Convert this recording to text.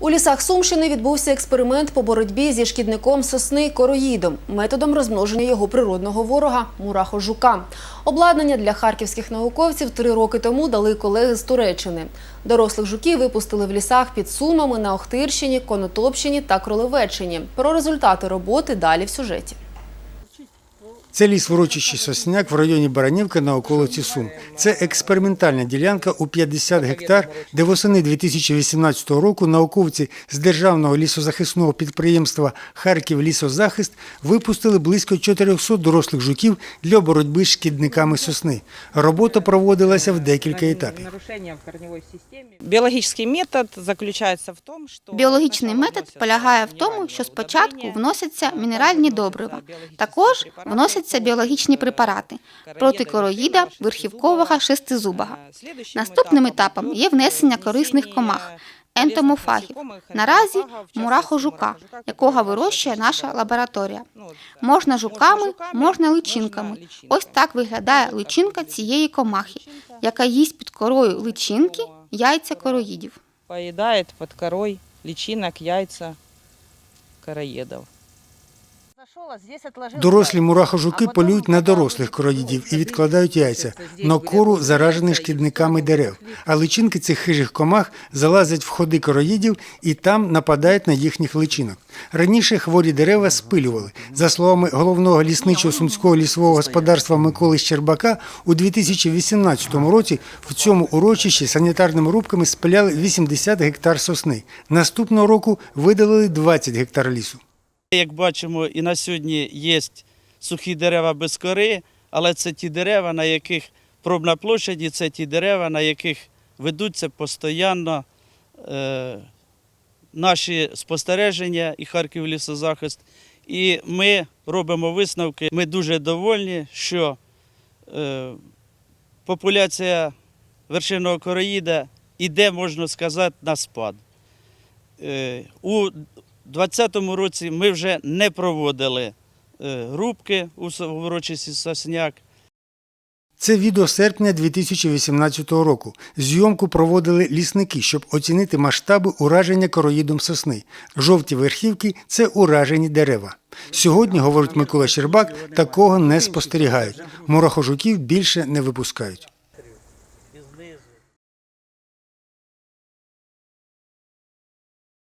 У лісах Сумщини відбувся експеримент по боротьбі зі шкідником сосни короїдом, методом розмноження його природного ворога мурахо-жука. Обладнання для харківських науковців три роки тому дали колеги з Туреччини. Дорослих жуків випустили в лісах під Сумами на Охтирщині, Конотопщині та Кролевеччині. Про результати роботи далі в сюжеті. Це ліс Ворочищий Сосняк в районі Баранівка на околиці Сум. Це експериментальна ділянка у 50 гектар, де восени 2018 року науковці з державного лісозахисного підприємства Харків Лісозахист випустили близько 400 дорослих жуків для боротьби з шкідниками сосни. Робота проводилася в декілька етапів. Нарушення в корневій системі. Біологічний метод заключається в тому, що Біологічний метод полягає в тому, що спочатку вносяться мінеральні добрива, також вносяться біологічні препарати проти короїда верхівкового шестизубого. Наступним етапом є внесення корисних комах, ентомофагів. Наразі мурахо-жука, якого вирощує наша лабораторія. Можна жуками, можна личинками. Ось так виглядає личинка цієї комахи, яка їсть під корою личинки яйця короїдів. Поїдає під корой личинок, яйця короїдів. Дорослі мурахожуки полюють на дорослих короїдів і відкладають яйця на кору, заражених шкідниками дерев. А личинки цих хижих комах залазять в ходи короїдів і там нападають на їхніх личинок. Раніше хворі дерева спилювали. За словами головного лісничого сумського лісового господарства Миколи Щербака, у 2018 році в цьому урочищі санітарними рубками спиляли 80 гектар сосни. Наступного року видалили 20 гектар лісу. Як бачимо, і на сьогодні є сухі дерева без кори, але це ті дерева, на яких пробна площадь, і це ті дерева, на яких ведуться постійно е, наші спостереження і Харків лісозахист. І ми робимо висновки. Ми дуже довольні, що е, популяція вершинного короїда іде, можна сказати, на спад. Е, у 2020 році ми вже не проводили е, рубки у урочисті Сосняк. Це відео серпня 2018 року. Зйомку проводили лісники, щоб оцінити масштаби ураження короїдом сосни. Жовті верхівки це уражені дерева. Сьогодні, говорить Микола Щербак, такого не спостерігають. Мурахожуків більше не випускають.